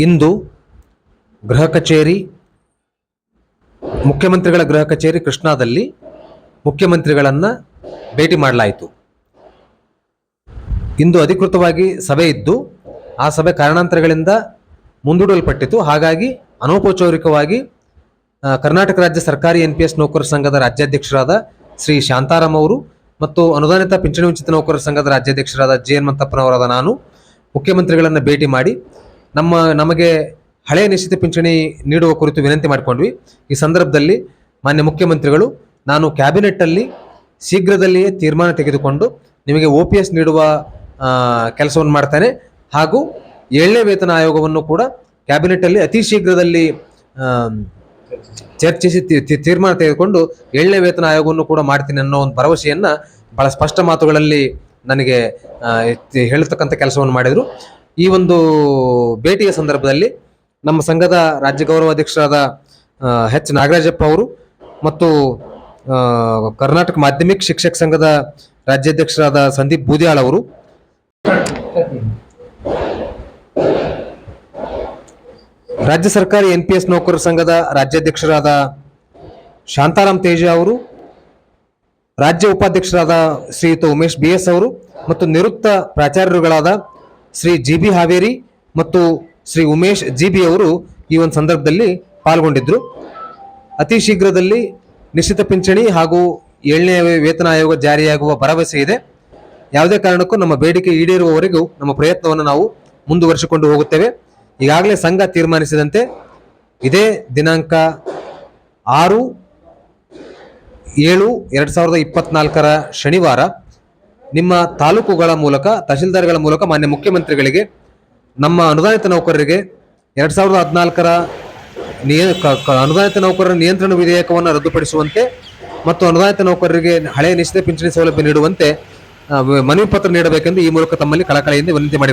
ಇಂದು ಗೃಹ ಕಚೇರಿ, ಮುಖ್ಯಮಂತ್ರಿಗಳ ಗೃಹ ಕಚೇರಿ ಕೃಷ್ಣಾದಲ್ಲಿ ಮುಖ್ಯಮಂತ್ರಿಗಳನ್ನು ಭೇಟಿ ಮಾಡಲಾಯಿತು. ಇಂದು ಅಧಿಕೃತವಾಗಿ ಸಭೆ ಇದ್ದು, ಆ ಸಭೆ ಕಾರಣಾಂತರಗಳಿಂದ ಮುಂದೂಡಲ್ಪಟ್ಟಿತು ಹಾಗಾಗಿ ಅನೌಪಚಾರಿಕವಾಗಿ ಕರ್ನಾಟಕ ರಾಜ್ಯ ಸರ್ಕಾರಿ ಎನ್ ಪಿ ಎಸ್ ನೌಕರರ ಸಂಘದ ರಾಜ್ಯಾಧ್ಯಕ್ಷರಾದ ಶ್ರೀ ಶಾಂತಾರಾಮ್ ಅವರು ಮತ್ತು ಅನುದಾನಿತ ಪಿಂಚಣಿ ವಂಚಿತ ನೌಕರರ ಸಂಘದ ರಾಜ್ಯಾಧ್ಯಕ್ಷರಾದ ಜೆ ಎನ್ ಮಂತಪ್ಪನವರಾದ ನಾನು ಮುಖ್ಯಮಂತ್ರಿಗಳನ್ನು ಭೇಟಿ ಮಾಡಿ ನಮ್ಮ, ನಮಗೆ ಹಳೆಯ ನಿಶ್ಚಿತ ಪಿಂಚಣಿ ನೀಡುವ ಕುರಿತು ವಿನಂತಿ ಮಾಡಿಕೊಂಡ್ವಿ. ಈ ಸಂದರ್ಭದಲ್ಲಿ ಮಾನ್ಯ ಮುಖ್ಯಮಂತ್ರಿಗಳು, ನಾನು ಕ್ಯಾಬಿನೆಟ್ಟಲ್ಲಿ ಶೀಘ್ರದಲ್ಲಿಯೇ ತೀರ್ಮಾನ ತೆಗೆದುಕೊಂಡು ನಿಮಗೆ ಒ ಪಿ ಎಸ್ ನೀಡುವ ಕೆಲಸವನ್ನು ಮಾಡ್ತೇನೆ. ಹಾಗೂ ಏಳನೇ ವೇತನ ಆಯೋಗವನ್ನು ಕೂಡ ಕ್ಯಾಬಿನೆಟ್ಟಲ್ಲಿ ಅತಿ ಶೀಘ್ರದಲ್ಲಿ ಚರ್ಚಿಸಿ ತೀರ್ಮಾನ ತೆಗೆದುಕೊಂಡು ಏಳನೇ ವೇತನ ಆಯೋಗವನ್ನು ಕೂಡ ಮಾಡ್ತೀನಿ ಅನ್ನೋ ಒಂದು ಭರವಸೆಯನ್ನು ಬಹಳ ಸ್ಪಷ್ಟ ಮಾತುಗಳಲ್ಲಿ ನನಗೆ ಹೇಳ್ತಕ್ಕಂಥ ಕೆಲಸವನ್ನು ಮಾಡಿದರು. ಈ ಒಂದು ಭೇಟಿಯ ಸಂದರ್ಭದಲ್ಲಿ ನಮ್ಮ ಸಂಘದ ರಾಜ್ಯ ಗೌರವಾಧ್ಯಕ್ಷರಾದ ಎಚ್. ನಾಗರಾಜಪ್ಪ ಅವರು ಮತ್ತು ಕರ್ನಾಟಕ ಮಾಧ್ಯಮಿಕ ಶಿಕ್ಷಕ ಸಂಘದ ರಾಜ್ಯಾಧ್ಯಕ್ಷರಾದ ಸಂದೀಪ್ ಬೂದಿಯಾಳ್ ಅವರು. ರಾಜ್ಯ ಸರ್ಕಾರಿ ಎನ್ ಪಿ ಎಸ್ ನೌಕರರ ಸಂಘದ ರಾಜ್ಯಾಧ್ಯಕ್ಷರಾದ ಶಾಂತಾರಾಮ್ ತೇಜ ಅವರು, ರಾಜ್ಯ ಉಪಾಧ್ಯಕ್ಷರಾದ ಶ್ರೀಯುತ ಉಮೇಶ್ ಬಿ ಎಸ್ ಅವರು ಮತ್ತು ನಿವೃತ್ತ ಪ್ರಾಚಾರ್ಯರುಗಳಾದ ಶ್ರೀ ಜಿ ಬಿ ಹಾವೇರಿ ಮತ್ತು ಶ್ರೀ ಉಮೇಶ್ ಜಿ ಬಿ ಅವರು ಈ ಒಂದು ಸಂದರ್ಭದಲ್ಲಿ ಪಾಲ್ಗೊಂಡಿದ್ದರು ಅತಿ ಶೀಘ್ರದಲ್ಲಿ ನಿಶ್ಚಿತ ಪಿಂಚಣಿ ಹಾಗೂ ಏಳನೇ ವೇತನ ಆಯೋಗ ಜಾರಿಯಾಗುವ ಭರವಸೆ ಇದೆ. ಯಾವುದೇ ಕಾರಣಕ್ಕೂ ನಮ್ಮ ಬೇಡಿಕೆ ಈಡೇರುವವರೆಗೂ ನಮ್ಮ ಪ್ರಯತ್ನವನ್ನು ನಾವು ಮುಂದುವರಿಸಿಕೊಂಡು ಹೋಗುತ್ತೇವೆ. ಈಗಾಗಲೇ ಸಂಘ ತೀರ್ಮಾನಿಸಿದಂತೆ ಇದೇ ದಿನಾಂಕ ಆರು ಏಳು ಎರಡು ಸಾವಿರದ ಇಪ್ಪತ್ನಾಲ್ಕರ ಶನಿವಾರ ನಿಮ್ಮ ತಾಲೂಕುಗಳ ಮೂಲಕ, ತಹಶೀಲ್ದಾರ್ಗಳ ಮೂಲಕ ಮಾನ್ಯ ಮುಖ್ಯಮಂತ್ರಿಗಳಿಗೆ, ನಮ್ಮ ಅನುದಾನಿತ ನೌಕರರಿಗೆ ಎರಡು ಸಾವಿರದ ಹದಿನಾಲ್ಕರ ನಿಯ ಅನುದಾನಿತ ನೌಕರರ ನಿಯಂತ್ರಣ ವಿಧೇಯಕವನ್ನು ರದ್ದುಪಡಿಸುವಂತೆ ಮತ್ತು ಅನುದಾನಿತ ನೌಕರರಿಗೆ ಹಳೆಯ ನಿಶ್ಚಿತ ಪಿಂಚಣಿ ಸೌಲಭ್ಯ ನೀಡುವಂತೆ ಮನವಿ ಪತ್ರ ನೀಡಬೇಕೆಂದು ಈ ಮೂಲಕ ತಮ್ಮಲ್ಲಿ ಕಳಕಳಿಯಿಂದ ವಿನಂತಿ ಮಾಡಿ